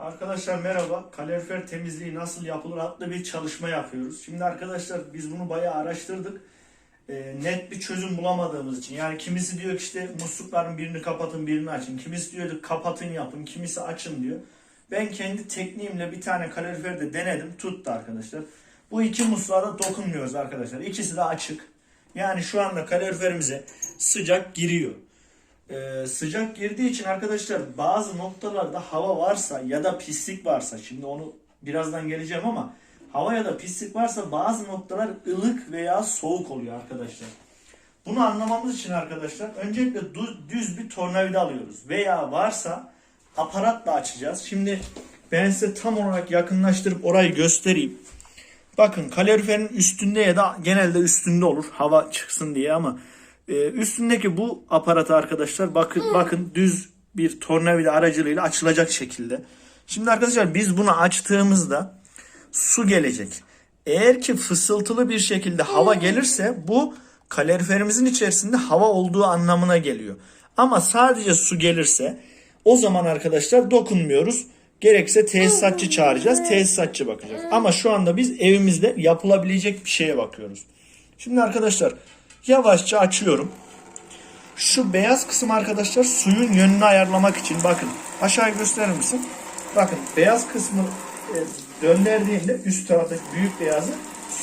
Arkadaşlar merhaba. Kalorifer temizliği nasıl yapılır adlı bir çalışma yapıyoruz. Şimdi arkadaşlar biz bunu bayağı araştırdık. Ee, net bir çözüm bulamadığımız için. Yani kimisi diyor ki işte muslukların birini kapatın birini açın. Kimisi diyor ki kapatın yapın. Kimisi açın diyor. Ben kendi tekniğimle bir tane kalorifer de denedim. Tuttu arkadaşlar. Bu iki musluğa da dokunmuyoruz arkadaşlar. İkisi de açık. Yani şu anda kaloriferimize sıcak giriyor. Ee, sıcak girdiği için arkadaşlar bazı noktalarda hava varsa ya da pislik varsa şimdi onu birazdan geleceğim ama hava ya da pislik varsa bazı noktalar ılık veya soğuk oluyor arkadaşlar. Bunu anlamamız için arkadaşlar öncelikle düz bir tornavida alıyoruz veya varsa aparatla açacağız. Şimdi ben size tam olarak yakınlaştırıp orayı göstereyim. Bakın kaloriferin üstünde ya da genelde üstünde olur hava çıksın diye ama e, üstündeki bu aparatı arkadaşlar bakın bakın düz bir tornavida aracılığıyla açılacak şekilde. Şimdi arkadaşlar biz bunu açtığımızda su gelecek. Eğer ki fısıltılı bir şekilde hava gelirse bu kaloriferimizin içerisinde hava olduğu anlamına geliyor. Ama sadece su gelirse o zaman arkadaşlar dokunmuyoruz. Gerekse tesisatçı çağıracağız. Tesisatçı bakacak. Ama şu anda biz evimizde yapılabilecek bir şeye bakıyoruz. Şimdi arkadaşlar yavaşça açıyorum. Şu beyaz kısım arkadaşlar suyun yönünü ayarlamak için bakın aşağıya gösterir misin? Bakın beyaz kısmı e, üst taraftaki büyük beyazı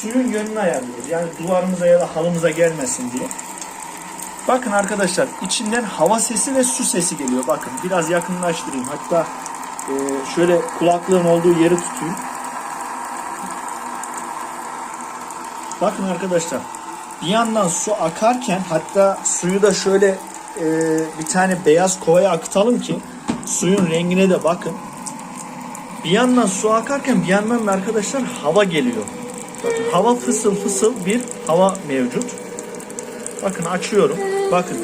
suyun yönünü ayarlıyoruz. Yani duvarımıza ya da halımıza gelmesin diye. Bakın arkadaşlar içinden hava sesi ve su sesi geliyor. Bakın biraz yakınlaştırayım. Hatta e, şöyle kulaklığın olduğu yeri tutayım. Bakın arkadaşlar bir yandan su akarken hatta suyu da şöyle e, bir tane beyaz kovaya akıtalım ki suyun rengine de bakın. Bir yandan su akarken bir yandan da arkadaşlar hava geliyor. Bakın hava fısıl fısıl bir hava mevcut. Bakın açıyorum. Bakın.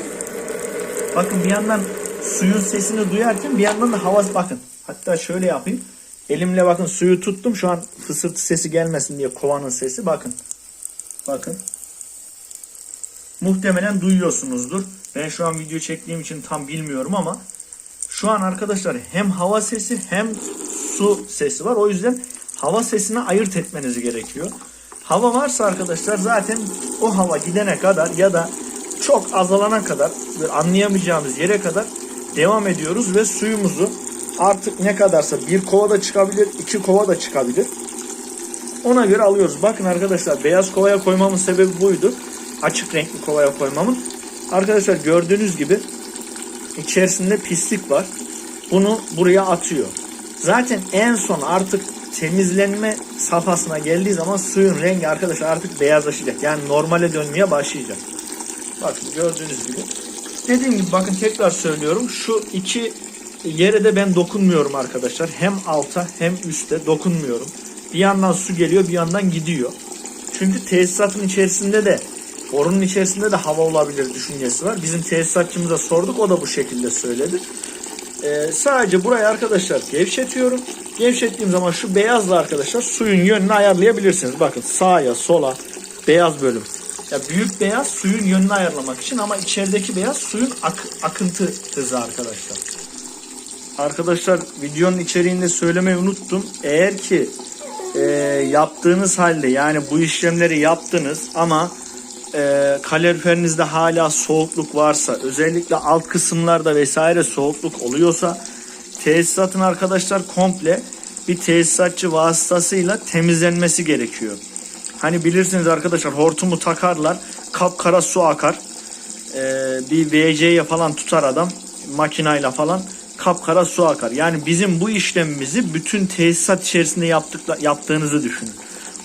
Bakın bir yandan suyun sesini duyarken bir yandan da hava bakın. Hatta şöyle yapayım. Elimle bakın suyu tuttum. Şu an fısıltı sesi gelmesin diye kovanın sesi. Bakın. Bakın. Muhtemelen duyuyorsunuzdur. Ben şu an video çektiğim için tam bilmiyorum ama şu an arkadaşlar hem hava sesi hem su sesi var. O yüzden hava sesini ayırt etmeniz gerekiyor. Hava varsa arkadaşlar zaten o hava gidene kadar ya da çok azalana kadar anlayamayacağımız yere kadar devam ediyoruz ve suyumuzu artık ne kadarsa bir kova da çıkabilir, iki kova da çıkabilir. Ona göre alıyoruz. Bakın arkadaşlar beyaz kovaya koymamın sebebi buydu. Açık renkli kovaya koymamın. Arkadaşlar gördüğünüz gibi içerisinde pislik var. Bunu buraya atıyor. Zaten en son artık temizlenme safhasına geldiği zaman suyun rengi arkadaşlar artık beyazlaşacak. Yani normale dönmeye başlayacak. Bakın gördüğünüz gibi. Dediğim gibi bakın tekrar söylüyorum. Şu iki yere de ben dokunmuyorum arkadaşlar. Hem alta hem üste dokunmuyorum. Bir yandan su geliyor bir yandan gidiyor. Çünkü tesisatın içerisinde de borunun içerisinde de hava olabilir düşüncesi var. Bizim tesisatçımıza sorduk o da bu şekilde söyledi. Ee, sadece burayı arkadaşlar gevşetiyorum. Gevşettiğim zaman şu beyazla arkadaşlar suyun yönünü ayarlayabilirsiniz. Bakın sağa sola beyaz bölüm. Ya büyük beyaz suyun yönünü ayarlamak için ama içerideki beyaz suyun ak- akıntı hızı arkadaşlar. Arkadaşlar videonun içeriğinde söylemeyi unuttum. Eğer ki e, yaptığınız halde yani bu işlemleri yaptınız ama e, kaloriferinizde hala soğukluk varsa özellikle alt kısımlarda vesaire soğukluk oluyorsa tesisatın arkadaşlar komple bir tesisatçı vasıtasıyla temizlenmesi gerekiyor. Hani bilirsiniz arkadaşlar hortumu takarlar kapkara su akar. Ee, bir VC'ye falan tutar adam makinayla falan kapkara su akar. Yani bizim bu işlemimizi bütün tesisat içerisinde yaptıkla, yaptığınızı düşünün.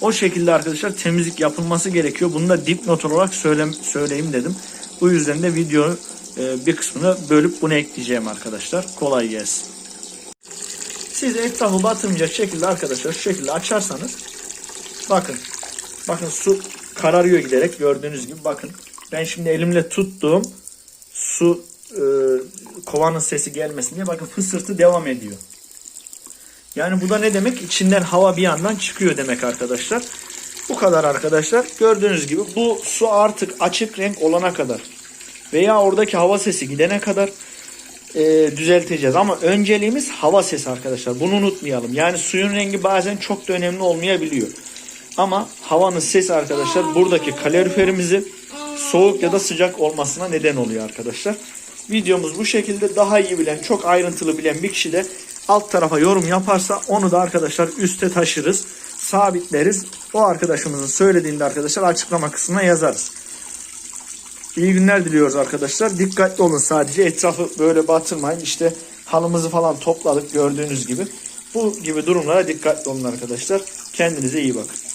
O şekilde arkadaşlar temizlik yapılması gerekiyor. Bunu da dipnot olarak söyle, söyleyeyim dedim. Bu yüzden de videonun e, bir kısmını bölüp bunu ekleyeceğim arkadaşlar. Kolay gelsin. Siz etrafı batırmayacak şekilde arkadaşlar şu şekilde açarsanız bakın bakın su kararıyor giderek gördüğünüz gibi bakın ben şimdi elimle tuttuğum su e, kovanın sesi gelmesin diye bakın fısırtı devam ediyor. Yani bu da ne demek? İçinden hava bir yandan çıkıyor demek arkadaşlar. Bu kadar arkadaşlar. Gördüğünüz gibi bu su artık açık renk olana kadar veya oradaki hava sesi gidene kadar e, düzelteceğiz. Ama önceliğimiz hava sesi arkadaşlar. Bunu unutmayalım. Yani suyun rengi bazen çok da önemli olmayabiliyor. Ama havanın sesi arkadaşlar buradaki kaloriferimizi soğuk ya da sıcak olmasına neden oluyor arkadaşlar. Videomuz bu şekilde daha iyi bilen, çok ayrıntılı bilen bir kişi de alt tarafa yorum yaparsa onu da arkadaşlar üste taşırız, sabitleriz. O arkadaşımızın söylediğinde arkadaşlar açıklama kısmına yazarız. İyi günler diliyoruz arkadaşlar. Dikkatli olun sadece etrafı böyle batırmayın. İşte halımızı falan topladık gördüğünüz gibi. Bu gibi durumlara dikkatli olun arkadaşlar. Kendinize iyi bakın.